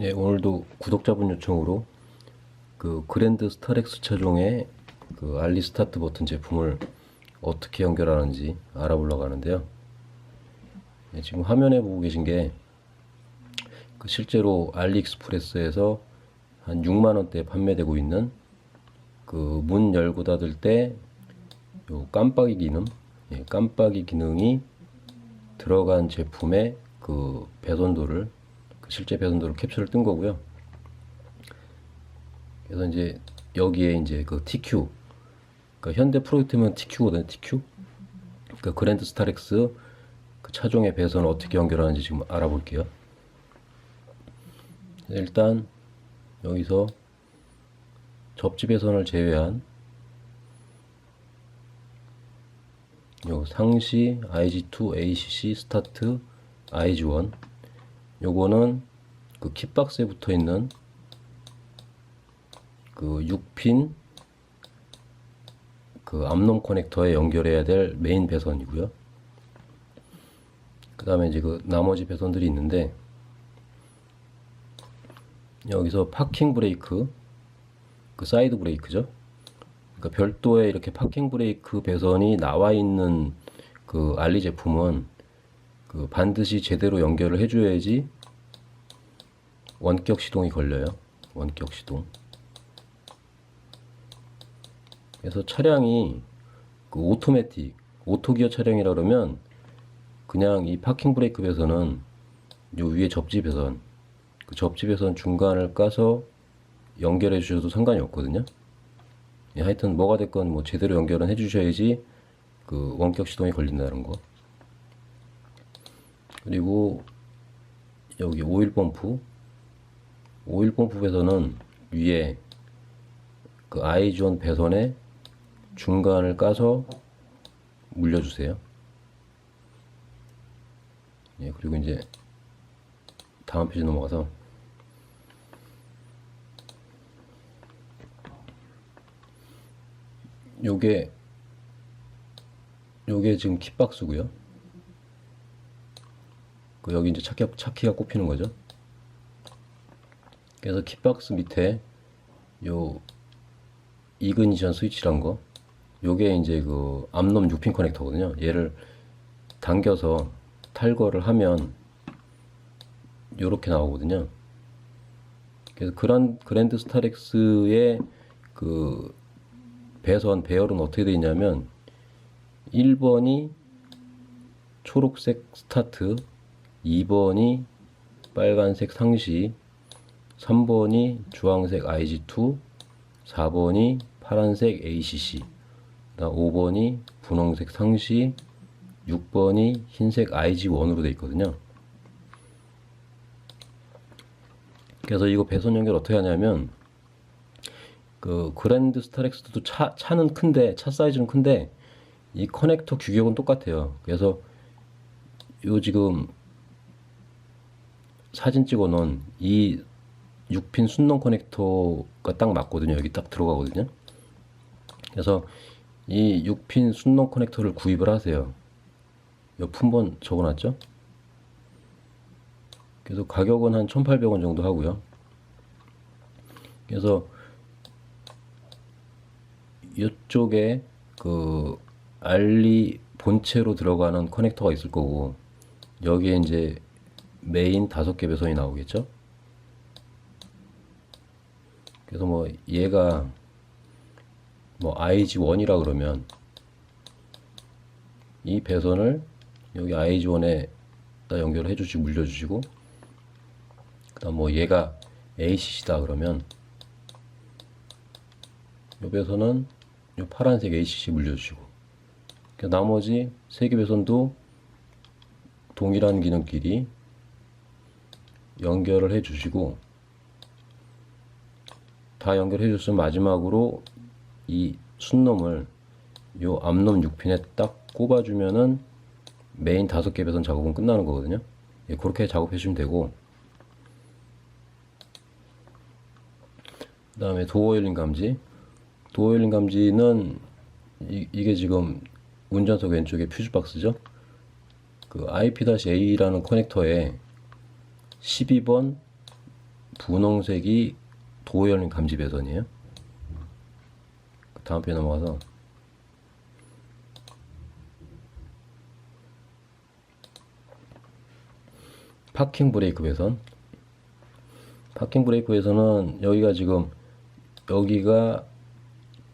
예, 오늘도 구독자분 요청으로 그 그랜드 스타렉스 차종의 그 알리 스타트 버튼 제품을 어떻게 연결하는지 알아보려고 하는데요. 예, 지금 화면에 보고 계신 게 그 실제로 알리익스프레스에서 한 6만 원대에 판매되고 있는 그 문 열고 닫을 때 요 깜빡이 기능, 예, 깜빡이 기능이 들어간 제품의 그 배선도를 그 실제 배선도를 캡처를 뜬 거고요. 그래서 이제 여기에 이제 그 TQ, 그러니까 현대 프로젝트면 TQ거든요. TQ. 그러니까 그랜드 스타렉스 그 차종의 배선을 어떻게 연결하는지 지금 알아볼게요. 일단 여기서 접지 배선을 제외한 요 상시 IG2 ACC 스타트 IG1 요거는 그 kit박스에 붙어 있는 그 6핀 그 암놈 커넥터에 연결해야 될 메인 배선이고요. 그 다음에 이제 그 나머지 배선들이 있는데 여기서 파킹 브레이크 그 사이드 브레이크죠. 그러니까 별도의 이렇게 파킹 브레이크 배선이 나와 있는 그 알리 제품은 그 반드시 제대로 연결을 해줘야지 원격 시동이 걸려요. 원격 시동. 그래서 차량이 그 오토매틱, 오토기어 차량이라 그러면 그냥 이 파킹 브레이크 배선은 요 위에 접지 배선, 그 접지 배선 중간을 까서 연결해 주셔도 상관이 없거든요. 예, 하여튼 뭐가 됐건 뭐 제대로 연결은 해 주셔야지 그 원격 시동이 걸린다는 거. 그리고 여기 오일 펌프, 오일 펌프 배선은 위에 그 아이존 배선의 중간을 까서 물려주세요. 예, 그리고 이제 다음 페이지 넘어가서 요게 요게 지금 kit박스고요. 그 여기 이제 차키 차키가 꼽히는 거죠. 그래서 kit박스 밑에 요 이그니션 스위치란 거 요게 이제 그 암놈 6핀 커넥터거든요. 얘를 당겨서 탈거를 하면 요렇게 나오거든요. 그래서 그란 그랜드 스타렉스의 그 배선 배열은 어떻게 되어 있냐면 1번이 초록색 스타트, 2번이 빨간색 상시, 3번이 주황색 IG2, 4번이 파란색 ACC, 그다음 5번이 분홍색 상시, 6번이 흰색 IG1으로 되어 있거든요. 그래서 이거 배선 연결 어떻게 하냐면 그 그랜드 스타렉스도 차 차는 큰데 차 사이즈는 큰데 이 커넥터 규격은 똑같아요. 그래서 요 지금 사진 찍어 놓은 이 6핀 순놈 커넥터가 딱 맞거든요. 여기 딱 들어가거든요. 그래서 이 6핀 순놈 커넥터를 구입을 하세요. 요 품번 적어놨죠? 그래서 가격은 한 1,800원 정도 하고요. 그래서 이쪽에 그 알리 본체로 들어가는 커넥터가 있을 거고 여기에 이제 메인 다섯 개 배선이 나오겠죠. 그래서 뭐 얘가 뭐 IG1이라 그러면 이 배선을 여기 IG1에 연결해 주시고 물려 주시고 그다음 뭐 얘가 ACC다 그러면 요 배선은 요 파란색 ACC 물려 주시고 그 나머지 세 개 배선도 동일한 기능끼리 연결을 해 주시고 다 연결해 줬으면 마지막으로 이 순놈을 요 앞놈 6핀에 딱 꼽아 주면은 메인 다섯 개 배선 작업은 끝나는 거거든요. 예, 그렇게 작업해 주시면 되고. 그 다음에 도어 열림 감지. 도어 열림 감지는 이, 이게 지금 운전석 왼쪽에 퓨즈 박스죠. 그 IP-A라는 커넥터에 12번 분홍색이 도어 열림 감지 배선이에요. 그 다음 페이지 넘어가서 파킹 브레이크 배선. 파킹 브레이크 배선은 여기가 지금 여기가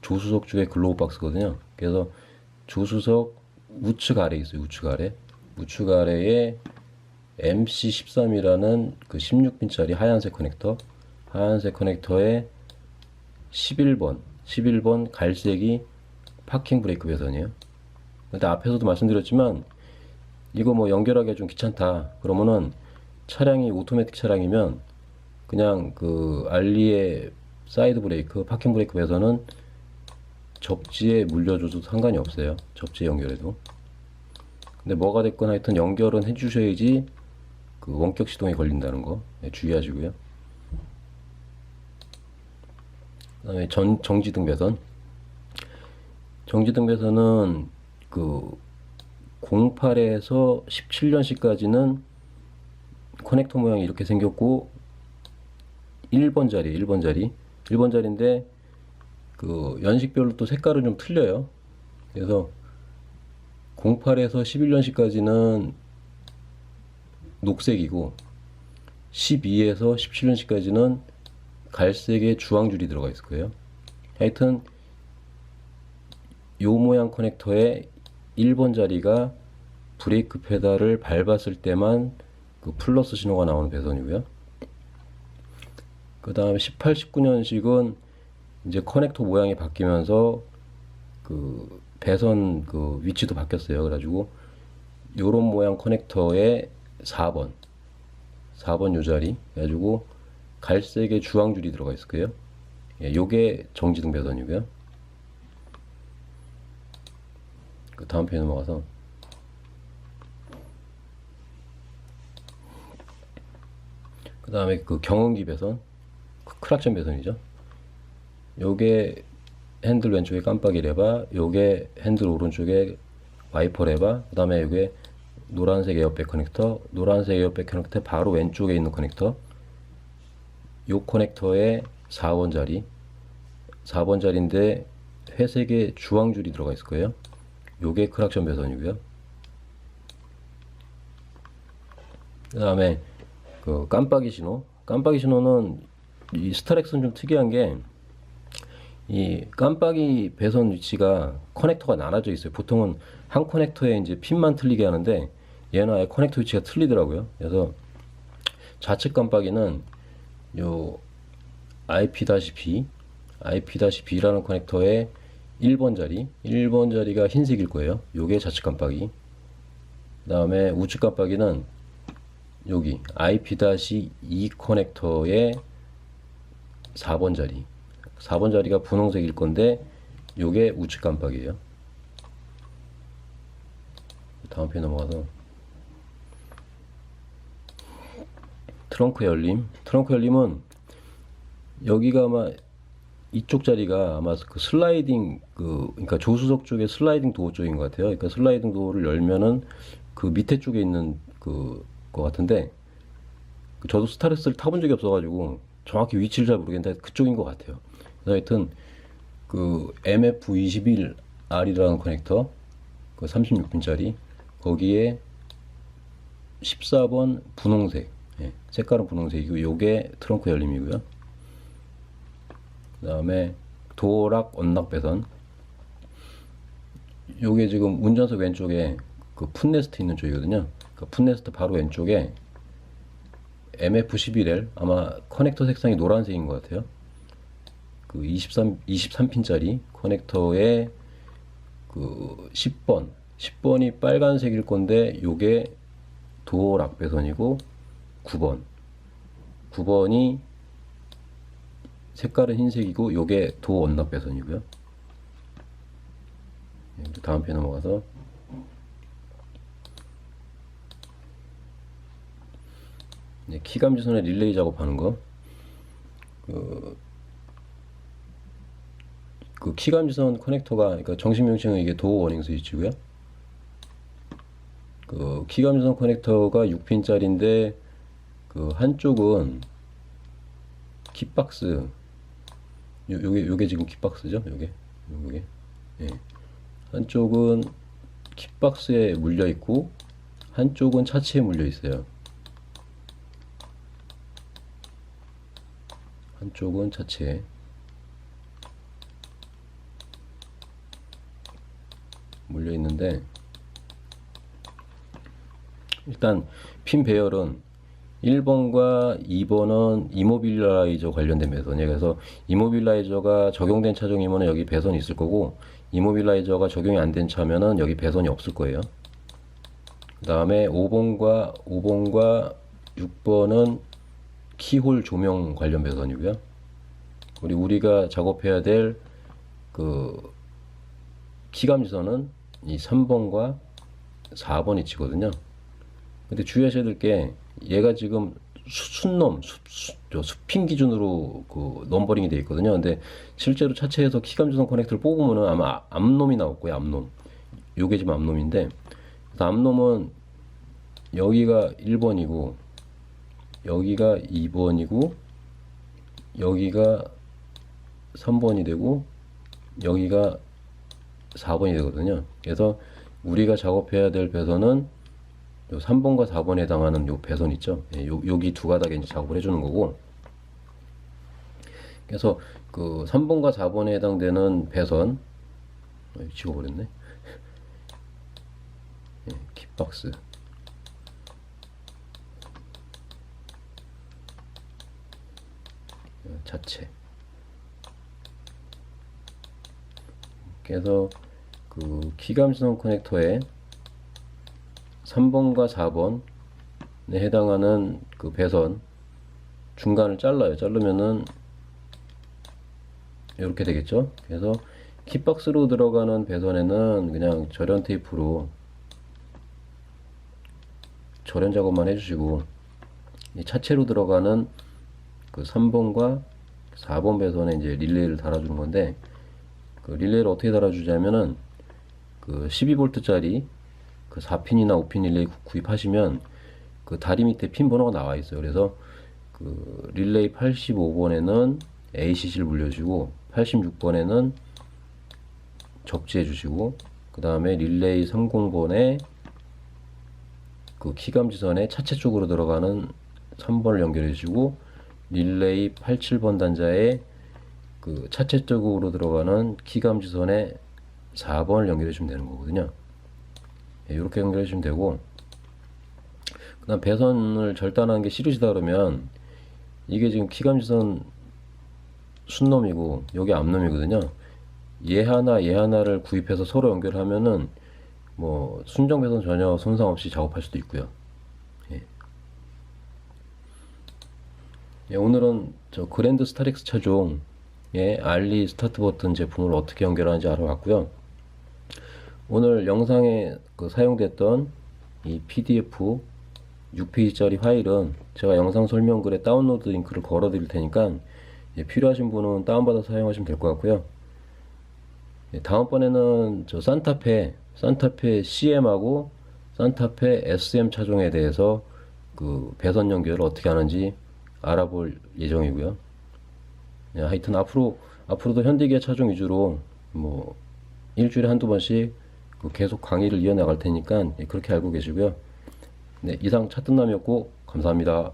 조수석 쪽에 글로우 박스거든요. 그래서 조수석 우측 아래 있어요. 우측 아래. 우측 아래에 MC13이라는 그 16핀짜리 하얀색 커넥터. 하얀색 커넥터에 11번, 11번 갈색이 파킹 브레이크 배선이에요. 근데 앞에서도 말씀드렸지만 이거 뭐 연결하기가 좀 귀찮다. 그러면은 차량이 오토매틱 차량이면 그냥 그 알리의 사이드 브레이크, 파킹 브레이크 배선은 접지에 물려줘도 상관이 없어요. 접지에 연결해도. 근데 뭐가 됐건 하여튼 연결은 해주셔야지 그 원격 시동에 걸린다는 거 네, 주의하시고요. 그 다음에 전 정지등 배선. 정지등 배선은 그 08에서 17년식까지는 커넥터 모양이 이렇게 생겼고 1번 자리, 1번 자리, 1번 자리인데 그 연식별로 또 색깔은 좀 틀려요. 그래서 08에서 11년식까지는 녹색이고 12에서 17년식까지는 갈색의 주황줄이 들어가 있을 거예요. 하여튼 요 모양 커넥터에 1번 자리가 브레이크 페달을 밟았을 때만 그 플러스 신호가 나오는 배선이고요. 그 다음에 18, 19년식은 이제 커넥터 모양이 바뀌면서 그 배선 그 위치도 바뀌었어요. 그래가지고 요런 모양 커넥터에 4번, 4번 요 자리 그래가지고 갈색의 주황줄이 들어가 있을 거예요. 예, 요게 정지등 배선이고요. 그 다음 페이지 넘어가서 그 다음에 그 경운기 배선 그 크락션 배선이죠. 요게 핸들 왼쪽에 깜빡이 레바, 요게 핸들 오른쪽에 와이퍼 레바, 그 다음에 요게 노란색 에어백 커넥터, 노란색 에어백 커넥터 바로 왼쪽에 있는 커넥터, 요 커넥터에 4번 자리, 4번 자리인데 회색의 주황줄이 들어가 있을 거예요. 요게 크락션 배선이고요. 그 다음에 그 깜빡이 신호, 깜빡이 신호는 이 스타렉스는 좀 특이한 게 이 깜빡이 배선 위치가 커넥터가 나눠져 있어요. 보통은 한 커넥터에 이제 핀만 틀리게 하는데 얘는 아예 커넥터 위치가 틀리더라고요. 그래서 좌측 깜빡이는 요 IP-B, IP-B라는 커넥터에 1번 자리, 1번 자리가 흰색일 거예요. 요게 좌측 깜빡이. 그 다음에 우측 깜빡이는 여기 IP-E 커넥터에 4번 자리. 4번 자리가 분홍색일 건데 요게 우측 깜빡이에요. 다음 페이지 넘어가서 트렁크 열림. 트렁크 열림은 여기가 아마 이쪽 자리가 아마 그 슬라이딩 그 그러니까 조수석 쪽에 슬라이딩 도어 쪽인 것 같아요. 그러니까 슬라이딩 도어를 열면은 그 밑에 쪽에 있는 그거 같은데 그 저도 스타렉스를 타본 적이 없어가지고 정확히 위치를 잘 모르겠는데 그쪽인 것 같아요. 그래서 하여튼 그 MF21R이라는 커넥터 그 36핀짜리 거기에 14번 분홍색 예, 색깔은 분홍색이고 요게 트렁크 열림이고요. 그 다음에 도어락 언락 배선 요게 지금 운전석 왼쪽에 그 풋네스트 있는 쪽이거든요. 그 풋네스트 바로 왼쪽에 MF11L 아마 커넥터 색상이 노란색인 것 같아요. 그 23, 23핀짜리 커넥터에 그 10번 10번이 빨간색일 건데 요게 도어 락 배선이고 9번 9번이 색깔은 흰색이고 요게 도어 언락 배선이고요. 네, 다음 편 넘어가서 네, 키감지선의 릴레이 작업하는 거. 그, 그 키감지선 커넥터가 그러니까 정식 명칭은 이게 도어 워닝 스위치고요. 그 키감지선 커넥터가 6핀짜리인데 그 한쪽은 kit박스. 요, 요게 요게 지금 kit박스죠? 요게? 요게? 예. 한쪽은 kit박스에 물려 있고 한쪽은 차체에 물려 있어요. 한쪽은 차체에. 물려 있는데 일단 핀 배열은 1번과 2번은 이모빌라이저 관련된 배선이에요. 그래서 이모빌라이저가 적용된 차종이면 여기 배선이 있을 거고 이모빌라이저가 적용이 안 된 차면은 여기 배선이 없을 거예요. 그 다음에 5번과 5번과 6번은 키홀 조명 관련 배선이고요. 우리 우리가 작업해야 될 그 키감지선은 이 3번과 4번이 치거든요. 근데 주의하셔야 될게 얘가 지금 수- 순놈 수핀 기준으로 그 넘버링이 돼 있거든요. 근데 실제로 차체에서 키감지선 커넥터를 뽑으면은 아마 앞놈이 나올 거예요. 앞놈. 요게 지금 앞놈인데 그래서 앞놈은 여기가 1번이고 여기가 2번이고 여기가 3번이 되고 여기가 4번이 되거든요. 그래서 우리가 작업해야 될 배선은 요 3번과 4번에 해당하는 요 배선 있죠. 예, 요, 여기 두 가닥에 이제 작업을 해주는 거고. 그래서 그 3번과 4번에 해당되는 배선, 어, 지워버렸네. 예, kit박스. 어, 자체. 그래서 그 키감지선 커넥터에 3번과 4번에 해당하는 그 배선 중간을 잘라요. 자르면은 이렇게 되겠죠. 그래서 kit박스로 들어가는 배선에는 그냥 절연 테이프로 절연 작업만 해주시고 이 차체로 들어가는 그 3번과 4번 배선에 이제 릴레이를 달아주는 건데 그 릴레이를 어떻게 달아주자면은 그 12V짜리 그 4핀이나 5핀 릴레이 구- 구입하시면 그 다리 밑에 핀 번호가 나와 있어요. 그래서 그 릴레이 85번에는 ACC를 물려주고 86번에는 적재해 주시고 그 다음에 릴레이 30번에 그 키감지선에 차체 쪽으로 들어가는 3번을 연결해 주시고 릴레이 87번 단자에 그 차체 쪽으로 들어가는 키감지선에 4번을 연결해 주면 되는 거거든요. 이렇게 연결해 주면 되고 그 다음 배선을 절단하는 게 싫으시다 그러면 이게 지금 키감지선 순놈이고 여기 앞놈이거든요. 얘 하나 얘 하나를 구입해서 서로 연결하면은 뭐 순정 배선 전혀 손상 없이 작업할 수도 있고요. 예. 예, 오늘은 저 그랜드 스타렉스 차종의 알리 스타트 버튼 제품을 어떻게 연결하는지 알아봤고요. 오늘 영상에 그 사용됐던 이 PDF 6페이지짜리 파일은 제가 영상 설명글에 다운로드 링크를 걸어 드릴 테니까 예, 필요하신 분은 다운받아 사용하시면 될 것 같고요. 예, 다음번에는 저 산타페, 산타페 CM하고 산타페 SM 차종에 대해서 그 배선 연결을 어떻게 하는지 알아볼 예정이고요. 예, 하여튼 앞으로 앞으로도 현대기아 차종 위주로 뭐 일주일에 한두 번씩 그 계속 강의를 이어나갈 테니까 예, 그렇게 알고 계시고요. 네, 이상 차뜬남이었고 감사합니다.